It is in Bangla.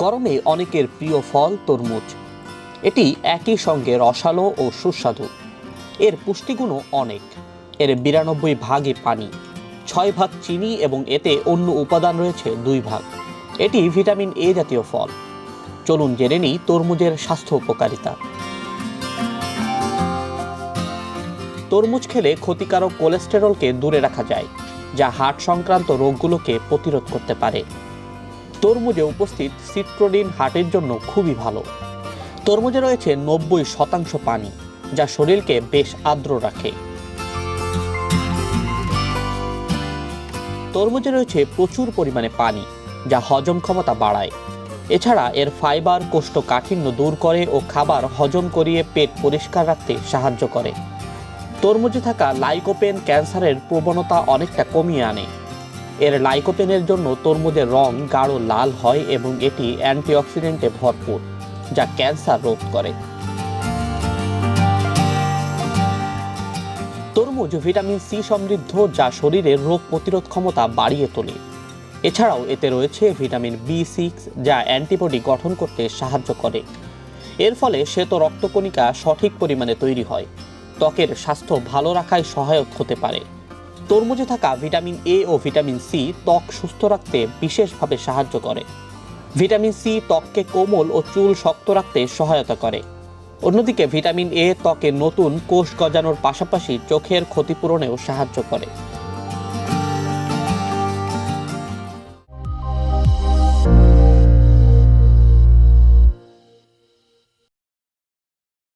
গরমে অনেকের প্রিয় ফল তরমুজ। এটি একই সঙ্গে রসালো ও সুস্বাদু। এর পুষ্টিগুণও অনেক। এর বিরানব্বই ভাগে পানি, ছয় ভাগ চিনি এবং এতে অন্য উপাদান রয়েছে দুই ভাগ। এটি ভিটামিন এ জাতীয় ফল। চলুন জেনে নিই তরমুজের স্বাস্থ্য উপকারিতা। তরমুজ খেলে ক্ষতিকারক কোলেস্টেরলকে দূরে রাখা যায়, যা হার্ট সংক্রান্ত রোগগুলোকে প্রতিরোধ করতে পারে। তরমুজে উপস্থিত সিট্রোডিন হার্টের জন্য খুবই ভালো। তরমুজে রয়েছে নব্বই শতাংশ পানি, যা শরীরকে বেশ আর্দ্র রাখে। তরমুজে রয়েছে প্রচুর পরিমাণে পানি, যা হজম ক্ষমতা বাড়ায়। এছাড়া এর ফাইবার, কোষ্ঠকাঠিন্য দূর করে ও খাবার হজম করিয়ে পেট পরিষ্কার রাখতে সাহায্য করে। তরমুজে থাকা লাইকোপেন ক্যান্সারের প্রবণতা অনেকটা কমিয়ে আনে। এর লাইকোপেনের জন্য তরমুজের রং গাঢ় লাল হয় এবং এটি অ্যান্টিঅক্সিডেন্টে ভরপুর, যা ক্যান্সার রোধ করে। তরমুজ ভিটামিন সি সমৃদ্ধ, যা শরীরের রোগ প্রতিরোধ ক্ষমতা বাড়িয়ে তোলে। এছাড়াও এতে রয়েছে ভিটামিন বি সিক্স, যা অ্যান্টিবডি গঠন করতে সাহায্য করে। এর ফলে শ্বেত রক্তকণিকা সঠিক পরিমাণে তৈরি হয়। ত্বকের স্বাস্থ্য ভালো রাখায় সহায়ক হতে পারে। তরমুজে থাকা ভিটামিন এ ও ভিটামিন সি ত্বক সুস্থ রাখতে বিশেষভাবে সাহায্য করে। ভিটামিন সি ত্বককে কোমল ও চুল শক্ত রাখতে সহায়তা করে। অন্যদিকে ভিটামিন এ ত্বকে নতুন কোষ গজানোর পাশাপাশি চোখের ক্ষতিপূরণেও সাহায্য করে।